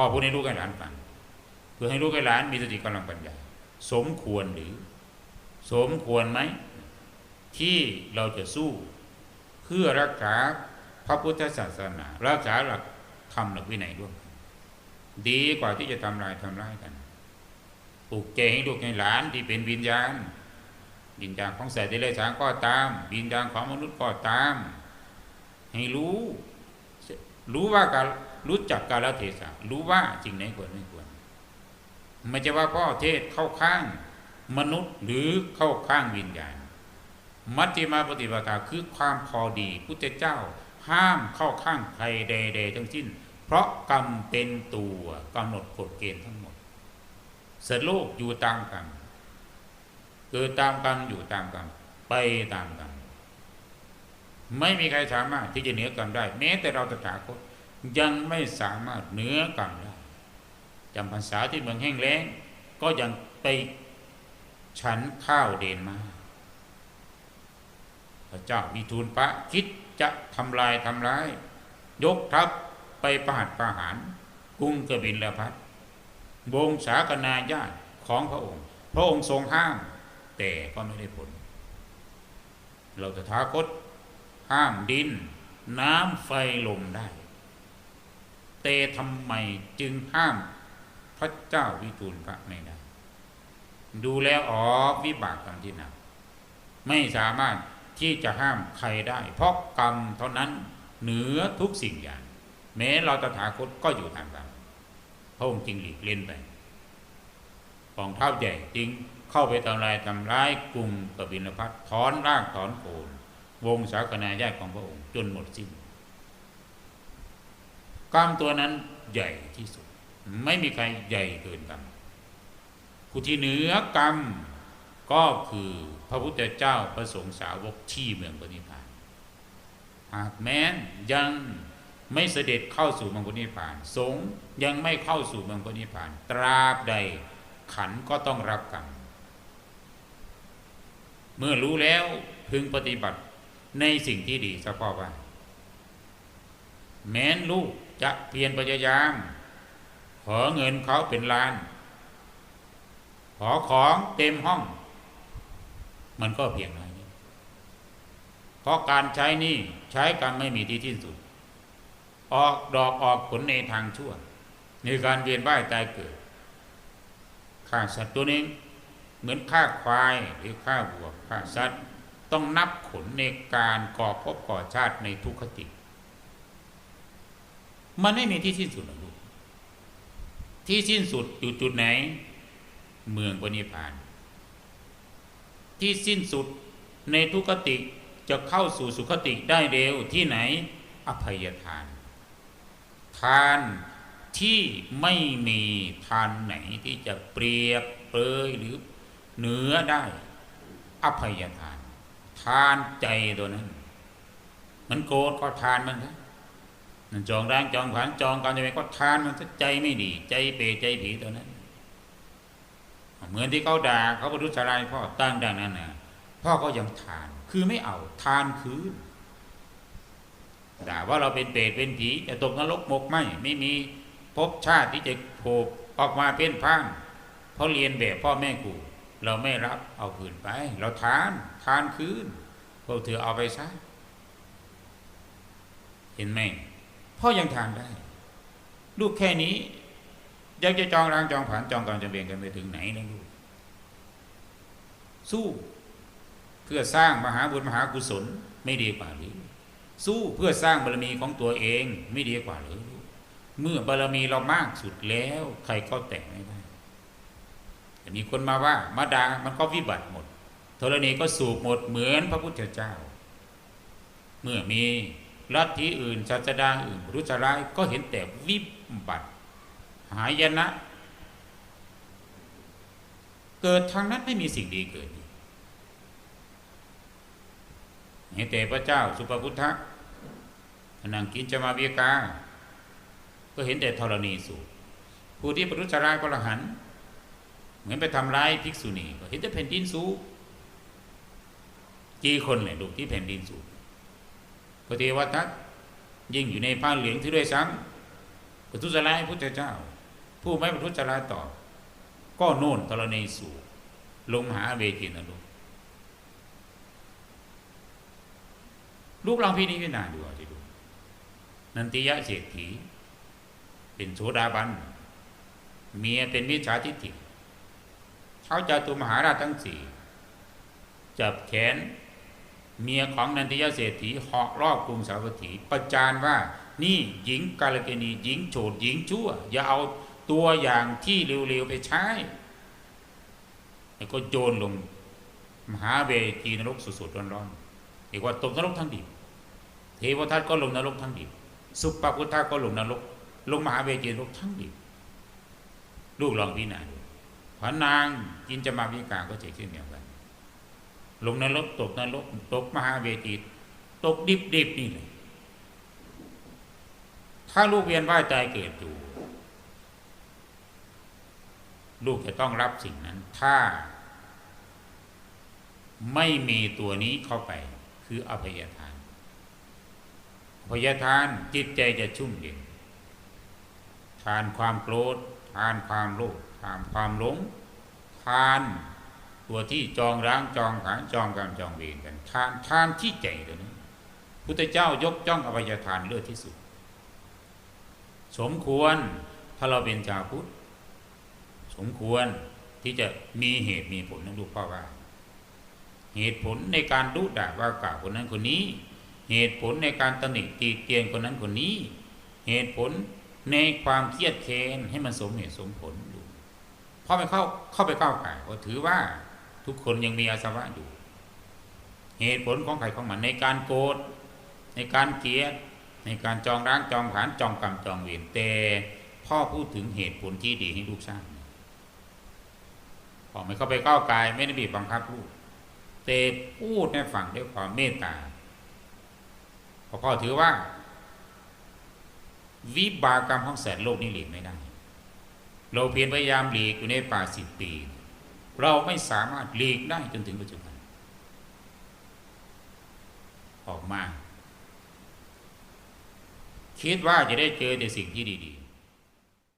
พ่อพูดให้ลูกให้หลานฟังเพื่อให้ลูกให้หลานมีสติกำลังปัญญาสมควรหรือ สมควรไหม ที่เราจะสู้เพื่อรักษาพระพุทธศาสนา รักษาหลักธรรมหลักวินัยด้วย ดีกว่าที่จะทำลายทำร้ายกันปลูกใจให้ลูกให้หลานที่เป็นวิญญาณวิญญาณของสัตว์ที่ไรสางก็ตาม วิญญาณของมนุษย์ก็ตาม ให้รู้ รู้ว่าการ รู้จักกาลเทศะรู้ว่าจริงไหนควรไม่ควรไม่ใช่ว่าพ่อเทศเข้าข้างมนุษย์หรือเข้าข้างวิญญาณ มัชฌิมาปฏิปทาคือความพอดีพุทธเจ้าห้ามเข้าข้างใครใด ๆ ทั้งสิ้น เพราะกรรมเป็นตัวกำหนดกฎเกณฑ์ทั้งหมดสัตว์โลกอยู่ตามกรรมเกิดตามกรรมอยู่ตามกรรมไปตามกรรมไม่มีใครสามารถที่จะเหนือกรรมได้ แม้แต่เราตถาคต ยังไม่สามารถเหนือกรรมได้จำพรรษาที่เมืองแห้งแล้ง ก็ยังไปฉันข้าวเดนมา พระเจ้ามีทูลพระคิดจะทำลายทำร้าย ยกทัพไปประหัตประหารกรุงกบินละพัทวงศากนาญาติของพระองค์ พระองค์ทรงห้าม แต่ก็ไม่ได้ผล เราตถาคตห้ามดิน น้ำไฟลมได้ แต่ทำไมจึงห้ามพระเจ้าวิทูลพระไม่ได้ ดูแล้วอ๋อวิบากกรรมที่หนักไม่สามารถที่จะห้ามใครได้ เพราะกรรมเท่านั้นเหนือทุกสิ่งอย่าง แม้เราตถาคตก็อยู่ทางกรรมพระองค์จึงหลีกเล่นไปกองเทัพใหญ่จึงเข้าไปทำลายทำร้ายกรุงกบิลพัทถอนรากถอนโคนวงศาคณาญาติของพระองค์จนหมดสิ้น กรรมตัวนั้นใหญ่ที่สุด ไม่มีใครใหญ่เกินกรรมผู้ที่เหนือกรรมก็คือพระพุทธเจ้าประสงค์สาวกที่เมืองปณิพานหากแม้นยังไม่เสด็จเข้าสู่เมืองปณิพาน สงยังไม่เข้าสู่เมืองปณิพาน ตราบใดขันก็ต้องรับกรรมเมื่อรู้แล้วพึงปฏิบัติในสิ่งที่ดีสักพ่อว่า แม้นลูก จะเพียรพยายาม ขอเงินเขาเป็นล้าน ขอของเต็มห้อง มันก็เพียงน้อยเพราะการใช้นี่ใช้กันไม่มีที่ที่สุด ออกดอกออกผลในทางชั่ว ในการเวียนว่ายตายเกิดฆ่าสัตว์ตัวนี้เหมือนฆ่าควายหรือฆ่าวัวฆ่าสัตว์ ต้องนับผลในการก่อภพก่อชาติในทุกขติ มันไม่มีที่สิ้นสุดหรอกลูกที่สิ้นสุดอยู่จุดไหน เมืองปณิพาน ที่สิ้นสุดในทุกติจะเข้าสู่สุขติได้เร็วที่ไหน อภัยทาน ทานที่ไม่มีทานไหนที่จะเปรียบเปรยหรือเหนือได้ อภัยทาน ทานใจตัวนั้น มันโกรธก็ทานมันนะมัน จองร่างจองผันจองการจะเป็นก็ทานมันใจไม่ดี ใจเปรใจผีตัวนั้น เหมือนที่เขาด่าเขาประดุษร้ายพ่อตั้งดังนั้นนะพ่อก็ยังทาน คือไม่เอาทานคือด่าว่าเราเป็นเปรตเป็นผีจะตกนรกหมกไหมไม่มีภพชาติที่จะโผล่ออกมาเป็นพังเพราะเรียนแบบพ่อแม่กูเราไม่รับเอาคืนไป เราทานทานคืนพวกเธอเอาไปซะเห็นไหม พ่อยังทานได้ ลูกแค่นี้ ยังจะจองรางจองผันจองกองจำเป็นกันไปถึงไหนนะลูกสู้เพื่อสร้างมหาบุญมหากุศลไม่ดีกว่าหรือสู้เพื่อสร้างบารมีของตัวเองไม่ดีกว่าหรือเมื่อบารมีเรามากสุดแล้ว ใครก็แต่งไม่ได้แต่มีคนมาว่ามาดามันก็วิบัติหมดธรณีก็สูบหมดเหมือนพระพุทธเจ้า เมื่อมี ลัทธิอื่นศาสดาอื่นรุษร้ายก็เห็นแต่วิบัติ หายนะ เกิดทางนั้นไม่มีสิ่งดีเกิดเห็นแต่พระเจ้าสุภพุทธะนังกินจะมาเบียกา ก็เห็นแต่ธรณีสูบผู้ที่ปรุษร้ายพระหันเหมือนไปทำร้ายภิกษุณีก็เห็นแต่แผ่นดินสูบกี่คนเลยลูกที่แผ่นดินสูบ พระเทวทัตยิ่งอยู่ในผ้าเหลืองที่ด้วยซ้ำประทุษร้ายพระพุทธเจ้า ผู้ไม่ประทุษร้ายต่อ ก็โน่นธรณีสู่ลงมหาเวทีนรกลูกลองพี่นี้พิจารณาดูเอาที่ดูนันติยะเศรษฐี เป็นโสดาบันเมียเป็นมิจฉาทิฏฐิเขาจะตุมหาราชทั้งสี่จับแขน เมียของนันทิยะเศรษฐีเหาะรอบกรุงสาวัตถี ประจานว่านี่หญิงกาลเกณีหญิงโฉดหญิงชั่ว อย่าเอาตัวอย่างที่เร็วๆไปใช้แล้วก็โยนลง มหาเวทีนรกสุดๆร้อนๆเรียกว่าตกนรกทั้งดิบเทวทัตก็ลงนรกทั้งดิบสุปปพุทธะก็ลงนรก ลงมหาเวทีนรกทั้งดิบลูกลองพิจารณาดูพระนางจินจะมาวิกาก็เช่นเดียวกัน ลงนรกตกนรกตกมหาเวทีตกดิบดิบนี่เลยถ้าลูกเวียนว่ายตายเกิดอยู่ ลูกจะต้องรับสิ่งนั้น ถ้า ไม่มีตัวนี้เข้าไป คืออภัยทานอภัยทานจิตใจจะชุ่มเย็นทานความโกรธทานความโลภทานความหลงทาน ตัวที่จองร้างจองผานจองกรรมจองเวรกันทานทานที่ใจตัวนี้พุทธเจ้ายกจ้องอภัยทานเลือดที่สุด สมควรถ้าเราเป็นชาวพุทธสมควรที่จะมีเหตุมีผลนะลูกพ่อว่า เหตุผลในการดุด่าว่ากล่าวคนนั้นคนนี้ เหตุผลในการตำหนิตีเตียนคนนั้นคนนี้ เหตุผลในความเครียดแค้นให้มันสมเหตุสมผลดูพอไปเข้าเข้าไปก้าวไก่ก็ถือว่า ทุกคนยังมีอาสวะอยู่ เหตุผลของใครของมันในการโกรธในการเกลียดในการจองร้างจองผานจองกรรมจองเวรแต่พ่อพูดถึงเหตุผลที่ดีให้ลูกสร้างพอไม่เข้าไปก้าวไกายไม่ได้บีบบังคับลูกแต่พูดให้ฟังด้วยความเมตตาเพราะพ่อถือว่า วิบากกรรมของแสนโลกนี้หลีกไม่ได้ เราเพียรพยายามหลีกอยู่ในป่าสิบปี เราไม่สามารถหลีกได้จนถึงปัจจุบัน ออกมา คิดว่าจะได้เจอแต่สิ่งที่ดี ๆ